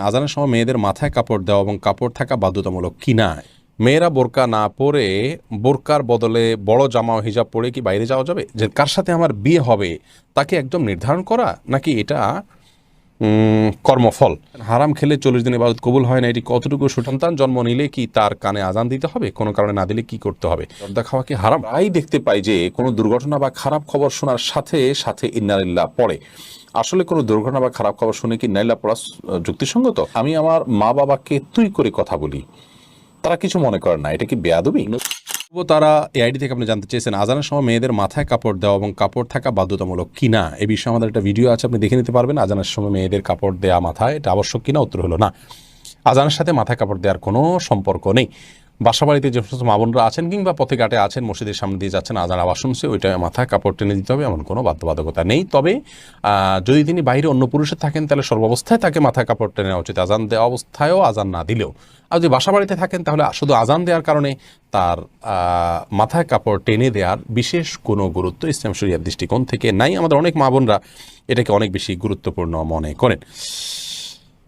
আজানের সময় মেয়েদের মাথায় কাপড় দেওয়া এবং কাপড় থাকা বাধ্যতামূলক কিনা মেয়েরা বোরকা না পরে বোরকার বদলে বড় জামা হিজাব পরে কি বাইরে যাওয়া যাবে? যে কার সাথে আমার বিয়ে হবে, তাকে একদম নির্ধারণ করা নাকি এটা কর্মফল? হারাম খেলে চল্লিশ দিন ইবাদত কবুল হয় না, এটি কতটুকু সুসন্তান জন্ম নিলে কি তার কানে আজান দিতে হবে? কোনো কারণে না দিলে কি করতে হবে? জর্দা খাওয়া কি হারাম? প্রায় দেখতে পাই যে কোনো দুর্ঘটনা বা খারাপ খবর শোনার সাথে সাথে ইন্নারিল্লাহ পড়ে। আসলে কোনো দুর্ঘটনা বা খারাপ খবর শুনে কি নাইল্লা পড়া যুক্তিসঙ্গত? আমি আমার মা বাবাকে তুই করে কথা বলি। তারা কিছু মনে করেন না। এটা কি বেয়াদবি? তারা এই আইডি থেকে আপনি জানতে চেয়েছেন, আজানের সময় মেয়েদের মাথায় কাপড় দেওয়া এবং কাপড় থাকা বাধ্যতামূলক কিনা? এ বিষয়ে আমাদের একটা ভিডিও আছে, আপনি দেখে নিতে পারবেন। আজানের সময় মেয়েদের কাপড় দেওয়া মাথায় এটা আবশ্যক কিনা, উত্তর হলো না। আজানের সাথে মাথায় কাপড় দেওয়ার কোনো সম্পর্ক নেই। বাসা বাড়িতে যে সমস্ত মা বোনরা আছেন কিংবা পথে ঘাটে আছেন মসজিদের সামনে দিয়ে যাচ্ছেন আজান আবার শুনছে ওইটা মাথায় কাপড় টেনে দিতে হবে এমন কোনো বাধ্যবাধকতা নেই। তবে যদি তিনি বাইরে অন্য পুরুষের থাকেন তাহলে সর্বাবস্থায় তাকে মাথায় কাপড় টেনে নেওয়া উচিত। আজান দেওয়া অবস্থায়ও আজান না দিলেও। আর যদি বাসা বাড়িতে থাকেন তাহলে শুধু আজান দেওয়ার কারণে তার মাথায় কাপড় টেনে দেওয়ার বিশেষ কোনো গুরুত্ব ইসলাম শরিয়ার দৃষ্টিকোণ থেকে নাই। আমাদের অনেক মা বোনরা এটাকে অনেক বেশি গুরুত্বপূর্ণ মনে করেন।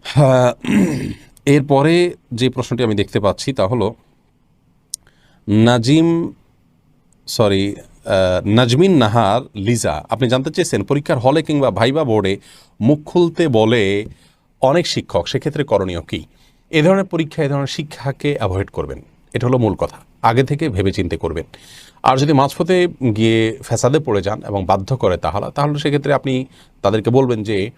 হ্যাঁ, এরপরে যে প্রশ্নটি আমি দেখতে পাচ্ছি তা হলো নাজিম সরি নাজমিন নাহার, লিজা, আপনি জানতে চেয়েছেন, পরীক্ষার হলে কিংবা ভাইবা বোর্ডে মুখ খুলতে বলে অনেক শিক্ষক, সেক্ষেত্রে করণীয় কী? এ ধরনের পরীক্ষা, এ ধরনের শিক্ষাকে অ্যাভয়েড করবেন। এটা হলো মূল কথা। আগে থেকে ভেবে চিন্তে করবেন। আর যদি মাঝপথে গিয়ে ফ্যাসাদে পড়ে যান এবং বাধ্য করে তাহলে তাহলে সেক্ষেত্রে আপনি তাদেরকে বলবেন যে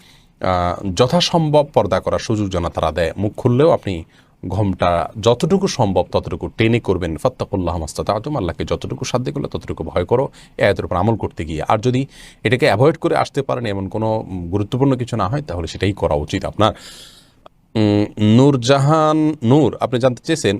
যথাসম্ভব পর্দা করার সুযোগ যেন তারা দেয়। মুখ খুললেও আপনি ঘমটা যতটুকু সম্ভব ততটুকু টেনে করবেন। ফত্তাকুল্লাহ মাস্তাত আজম আল্লাহকে যতটুকু সাধ্য করলে ততটুকু ভয় করো, এ উপর আমল করতে গিয়ে। আর যদি এটাকে অ্যাভয়েড করে আসতে পারেন, এমন কোনো গুরুত্বপূর্ণ কিছু না হয়, তাহলে সেটাই করা উচিত আপনার। নূরজাহান নূর, আপনি জানতে চেয়েছেন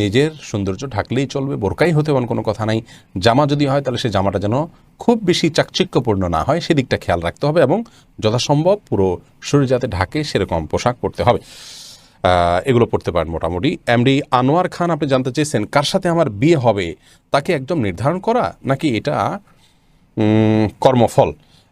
নিজের সৌন্দর্য ঢাকলেই চলবে, বোরকাই হতে এমন কোনো কথা নাই। জামা যদি হয়, তাহলে সে জামাটা যেন খুব বেশি চাকচিক্যপূর্ণ না হয়, সেদিকটা খেয়াল রাখতে হবে এবং যথাসম্ভব পুরো শরীর যাতে ঢাকে, সেরকম পোশাক পরতে হবে। এগুলো পড়তে পারেন মোটামুটি। এমডি আনোয়ার খান, আপনি জানতে চেয়েছেন, কার সাথে আমার বিয়ে হবে? তাকে একদম নির্ধারণ করা নাকি এটা কর্মফল?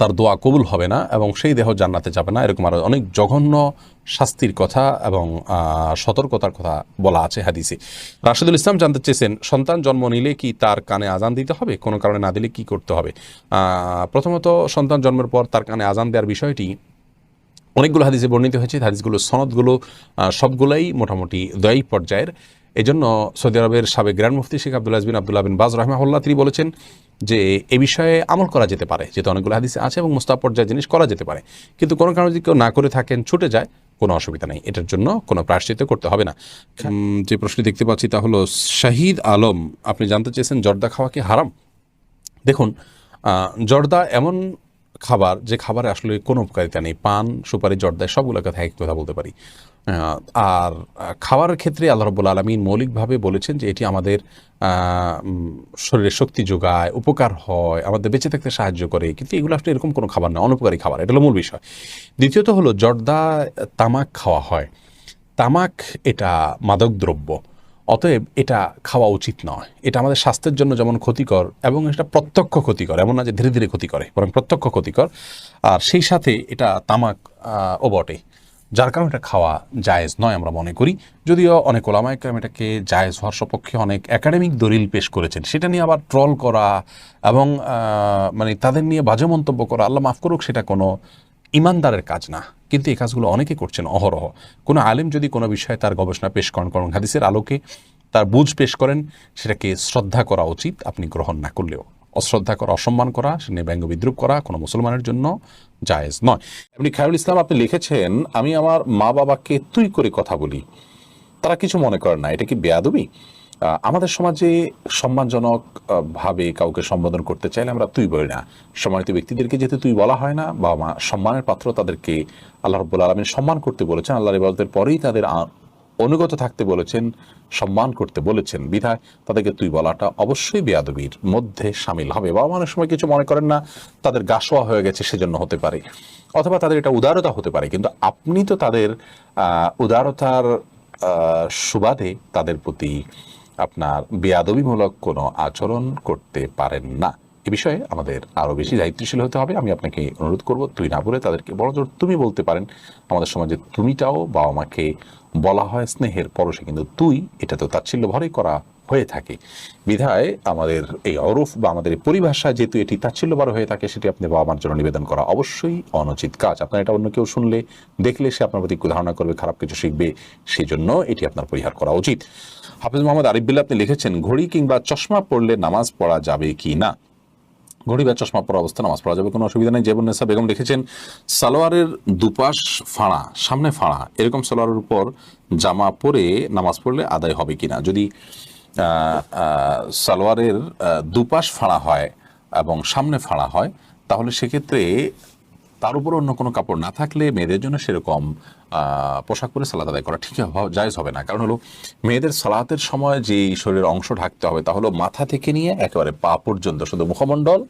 তার দোয়া কবুল হবে না এবং সেই দেহ জান্নাতে যাবে না, এরকম আরও অনেক জঘন্য শাস্তির কথা এবং সতর্কতার কথা বলা আছে হাদিসে। রাশেদুল ইসলাম জানতে চেয়েছেন, সন্তান জন্ম নিলে কি তার কানে আজান দিতে হবে? কোনো কারণে না দিলে কি করতে হবে? প্রথমত সন্তান জন্মের পর তার কানে আজান দেওয়ার বিষয়টি অনেকগুলো হাদিসে বর্ণিত হয়েছে, হাদিসগুলো, সনদগুলো সবগুলাই মোটামুটি দয়ী পর্যায়ের। এজন্য সৌদি আরবের সাবেক grand mufti Sheikh Abdul bin Abdullah bin Baz রহমাহুল্লাহ তিনি বলেছেন যে এ বিষয়ে আমল করা যেতে পারে যেহেতু অনেকগুলো হাদিসে আছে এবং মুস্তাব পর্যায়ের জিনিস করা যেতে পারে। কিন্তু কোনো কারণে যদি কেউ না করে থাকেন ছুটে যায় কোনো অসুবিধা নেই। এটার জন্য কোনো প্রায়শ্চিত করতে হবে না। যে প্রশ্নটি দেখতে পাচ্ছি তা হলো শাহিদ আলম আপনি জানতে চেয়েছেন জর্দা খাওয়া কি হারাম? দেখুন জর্দা এমন খাবার যে খাবারে আসলে কোনো উপকারিতা নেই। পান সুপারি জর্দায় সবগুলোর কথা এক কথা বলতে পারি। আর খাওয়ার ক্ষেত্রে আল্লাহ রব্বুল আলমিন মৌলিকভাবে বলেছেন যে এটি আমাদের শরীরে শক্তি যোগায়, উপকার হয়, আমাদের বেঁচে থাকতে সাহায্য করে। কিন্তু এগুলো আসলে এরকম কোনো খাবার না, অনুপকারী খাবার, এটা হলো মূল বিষয়। দ্বিতীয়ত হলো জর্দা তামাক খাওয়া হয়। তামাক এটা মাদক দ্রব্য অতএব এটা খাওয়া উচিত নয়। এটা আমাদের স্বাস্থ্যের জন্য যেমন ক্ষতিকর এবং এটা প্রত্যক্ষ ক্ষতিকর, এমন না যে ধীরে ধীরে ক্ষতি করে বরং প্রত্যক্ষ ক্ষতিকর। আর সেই সাথে এটা তামাক ও বটে। যার কারণে এটা খাওয়া জায়েজ নয় আমরা মনে করি। যদিও অনেক ওলামাইকার এটাকে জায়েজ হওয়ার সপক্ষে অনেক একাডেমিক দলিল পেশ করেছেন। সেটা নিয়ে আবার ট্রল করা এবং মানে তাদের নিয়ে বাজে মন্তব্য করা, আল্লাহ মাফ করুক, সেটা কোনো ইমানদারের কাজ না। কিন্তু এই কাজগুলো অনেকে করছেন অহরহ। কোনো আলেম যদি কোনো বিষয়ে তার গবেষণা পেশ করেন কারণ হাদিসের আলোকে তার বুঝ পেশ করেন, সেটাকে শ্রদ্ধা করা উচিত, আপনি গ্রহণ না করলেও। অশ্রদ্ধা করা, অসম্মান করা, সে ব্যঙ্গ বিদ্রুপ করা কোনো মুসলমানের জন্য জায়েজ নয়। এমনি খায়রুল ইসলাম আপনি লিখেছেন, আমি আমার মা বাবাকে তুই করে কথা বলি। তারা কিছু মনে করেন না। এটা কি বেয়াদবি? আমাদের সমাজে সম্মানজনক ভাবে কাউকে সম্বোধন করতে চাইলে আমরা তুই বলি না। সম্মানিত ব্যক্তিদেরকে যেহেতু তুই বলা হয় না বা মা সম্মানের পাত্র তাদেরকে আল্লাহ রব্বুল আলমিন সম্মান করতে বলেছেন। আল্লাহ ইবাদতের পরেই তাদের অনুগত থাকতে বলেছেন, সম্মান করতে বলেছেন বিধায়, তাদেরকে তুই বলাটা অবশ্যই বেয়াদবির মধ্যে সামিল হবে। বা অনেক সময় কিছু মনে করেন না, তাদের গাছোয়া হয়ে গেছে সেজন্য হতে পারে। অথবা তাদের এটা উদারতা হতে পারে, কিন্তু আপনি তো তাদের উদারতার সুবাদে তাদের প্রতি আপনার বেয়াদবিমূলক কোনো আচরণ করতে পারেন না। এ বিষয়ে আমাদের আরও বেশি দায়িত্বশীল হতে হবে। আমি আপনাকে অনুরোধ করব, তুই না বলে তাদেরকে বড় জোর তুমি বলতে পারেন আমাদের সমাজে তুমিটাও বাবা মাকে বলা হয় স্নেহের পরশে, কিন্তু তুই এটা তো তাচ্ছিল্য ভরেই করা হয়ে থাকে। বিধায় আমাদের এই অরূপ বা আমাদের পরিভাষা যেহেতু এটি তাচ্ছিল্য বড় হয়ে থাকে, সেটি আপনি বাবা মার জন্য নিবেদন করা অবশ্যই অনুচিত কাজ। আপনার এটা অন্য কেউ শুনলে দেখলে সে আপনার প্রতি ধারণা করবে, খারাপ কিছু শিখবে সেই জন্য এটি আপনার পরিহার করা উচিত। হাফিজ মোহাম্মদ বিল্লাহ আপনি লিখেছেন, ঘড়ি কিংবা চশমা পড়লে নামাজ পড়া যাবে কি না? ঘড়ি বা চশমা পরা অবস্থা, নামাজ পড়া যাবে, কোনো অসুবিধা নেই। জেবন নেসা বেগম লিখেছেন, সালোয়ারের দুপাশ ফাঁড়া, সামনে ফাঁড়া, এরকম সালোয়ারের উপর জামা পরে নামাজ পড়লে আদায় হবে কিনা? যদি সালোয়ারের দুপাশ ফাঁড়া হয় এবং সামনে ফাঁড়া হয়, তাহলে সেক্ষেত্রে তার উপর অন্য কোনো কাপড় না থাকলে মেয়েদের জন্য সেরকম পোশাক পরে সালাদ আদায় করা ঠিক জায়জ হবে না। কারণ হলো, মেয়েদের সালাতের সময় যে শরীরের অংশ ঢাকতে হবে, তা হলো মাথা থেকে নিয়ে একেবারে পা পর্যন্ত শুধু মুখমণ্ডল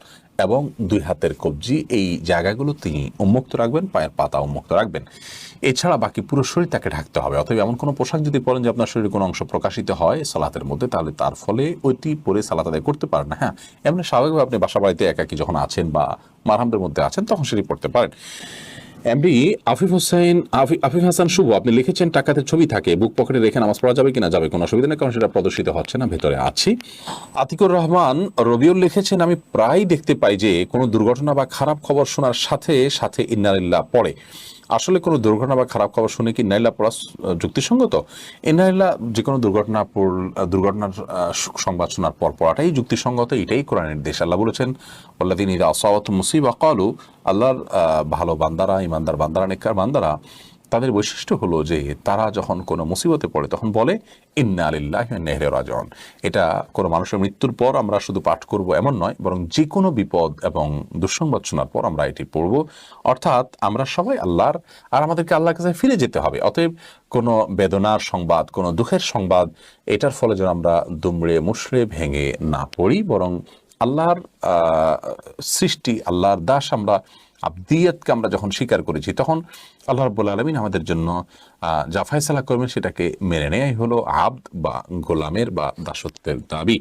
এবং দুই হাতের কবজি, এই জায়গাগুলো তিনি উন্মুক্ত রাখবেন, পায়ের পাতা উন্মুক্ত রাখবেন। এছাড়া বাকি পুরো শরীর তাকে ঢাকতে হবে। অথবা এমন কোনো পোশাক যদি পরেন যে আপনার শরীরের কোনো অংশ প্রকাশিত হয় সালাতের মধ্যে, তাহলে তার ফলে ওইটি পরে সালাত আদায় করতে পারেন না। হ্যাঁ এমনি স্বাভাবিকভাবে আপনি বাসা বাড়িতে একাকি যখন আছেন বা মারহামদের মধ্যে আছেন, তখন সেটি পড়তে পারেন। এমডি আফিফ হোসেন, আফি- আফিফ হাসান শুভ, আপনি লিখেছেন টাকাতে ছবি থাকে, বুক পকেটে রেখে নামাজ পড়া যাবে কিনা যাবে, কোনো অসুবিধা নেই, কারণ সেটা প্রদর্শিত হচ্ছে না, ভেতরে আছি। আতিকুর রহমান, রবিউল লিখেছেন, আমি প্রায় দেখতে পাই যে কোনো দুর্ঘটনা বা খারাপ খবর শোনার সাথে সাথে ইন্নারিল্লাহ পড়ে। আসলে কোনো দুর্ঘটনা বা খারাপ খবর শুনে কি নাইলা পড়া যুক্তিসঙ্গত? এ নাইলা যে কোনো দুর্ঘটনা দুর্ঘটনার সংবাদ শোনার পর পড়াটাই যুক্তিসঙ্গত, এটাই কোরআন নির্দেশ আল্লাহ বলেছেন আল্লাদিন ইদা আসাওয়াত মুসিবা কলু আল্লাহর ভালো বান্দারা ইমানদার বান্দারা, নেককার বান্দারা তাদের বৈশিষ্ট্য হলো যে তারা যখন কোনো মুসিবতে পড়ে, তখন বলে, ইন্না আলিল্লাহ নেহরে রাজন এটা কোনো মানুষের মৃত্যুর পর আমরা শুধু পাঠ করব এমন নয়, বরং যে কোনো বিপদ এবং দুঃসংবাদ শোনার পর আমরা এটি পড়ব। অর্থাৎ আমরা সবাই আল্লাহর, আর আমাদেরকে আল্লাহর কাছে ফিরে যেতে হবে। অতএব কোনো বেদনার সংবাদ, কোনো দুঃখের সংবাদ, এটার ফলে যেন আমরা দুমড়ে মুশড়ে ভেঙে না পড়ি, বরং আল্লাহর সৃষ্টি, আল্লাহর দাস আমরা আবদিয়াতকে আমরা যখন স্বীকার করেছি, তখন আল্লাহ রব্বুল আলমিন আমাদের জন্য যা ফয়সালা করবেন সেটাকে মেনে নেয়াই হলো আব্দ বা গোলামের বা দাসত্বের দাবি।